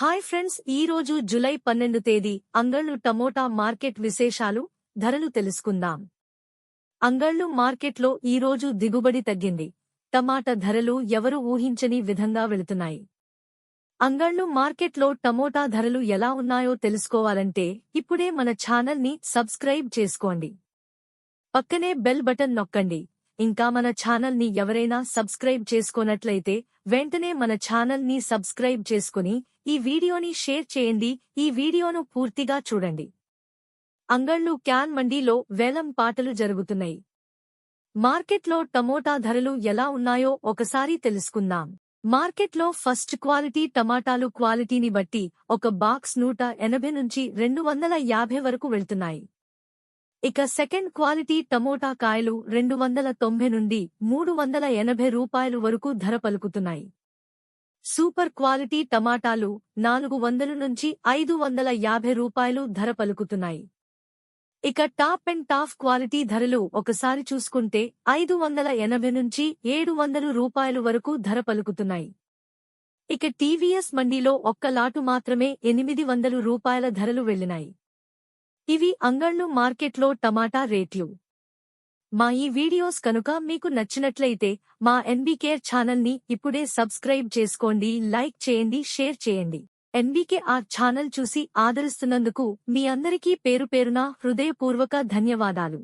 Hi friends ఈ రోజు July పన్నెండు తేదీ అంగళ్ళు టమోటా మార్కెట్ విశేషాలు ధరలు తెలుసుకుందాం. అంగళ్ళు మార్కెట్లో ఈ రోజు దిగుబడి తగ్గింది. టమాటా ధరలు ఎవరు ఊహించని విధంగా వెళుతున్నాయి. అంగళ్ళు మార్కెట్లో టమోటా ధరలు ఎలా ఉన్నాయో తెలుసుకోవాలంటే ఇప్పుడే మన ఛానల్ని సబ్స్క్రైబ్ చేసుకోండి. పక్కనే బెల్ బటన్ నొక్కండి. ఇంకా మన ఛానల్ని ఎవరైనా సబ్స్క్రైబ్ చేసుకోనట్లయితే వెంటనే మన ఛానల్ని సబ్స్క్రైబ్ చేసుకుని ఈ వీడియోని షేర్ చేయండి. ఈ వీడియోను పూర్తిగా చూడండి. అంగళ్ళు క్యాన్ మండీలో వేలం పాటలు జరుగుతున్నాయి. మార్కెట్లో టమోటా ధరలు ఎలా ఉన్నాయో ఒకసారి తెలుసుకుందాం. మార్కెట్లో ఫస్ట్ క్వాలిటీ టమాటాలు క్వాలిటీని బట్టి ఒక బాక్స్ నూట ఎనభై నుంచి రెండు వందల యాభై వరకు వెళ్తున్నాయి. ఇక సెకండ్ క్వాలిటీ టమోటా కాయలు రెండు వందల తొంభై నుండి మూడు వందల ఎనభై రూపాయలు వరకు ధర పలుకుతున్నాయి. సూపర్ క్వాలిటీ టమాటాలు నాలుగు వందల నుంచి ఐదు వందల యాభై రూపాయలు ధర పలుకుతున్నాయి. ఇక టాప్ అండ్ టాప్ క్వాలిటీ ధరలు ఒకసారి చూసుకుంటే ఐదు వందల ఎనభై నుంచి ఏడు వందల రూపాయలు వరకు ధర పలుకుతున్నాయి. ఇక టీవీఎస్ మండీలో ఒక్క లాటు మాత్రమే ఎనిమిది వందలు రూపాయల ధరలు వెళ్ళినాయి ఇవి అంగళ్ళు మార్కెట్లో టమాటా రేట్లు. మా ఈ వీడియోస్ కనుక మీకు నచ్చినట్లయితే మా ఎన్బీకేర్ ఛానల్ని ఇప్పుడే సబ్స్క్రైబ్ చేసుకోండి లైక్ చేయండి షేర్ చేయండి. ఎన్బీకే ఆర్ ఛానల్ చూసి ఆదరిస్తున్నందుకు మీ అందరికీ పేరు పేరున హృదయపూర్వక ధన్యవాదాలు.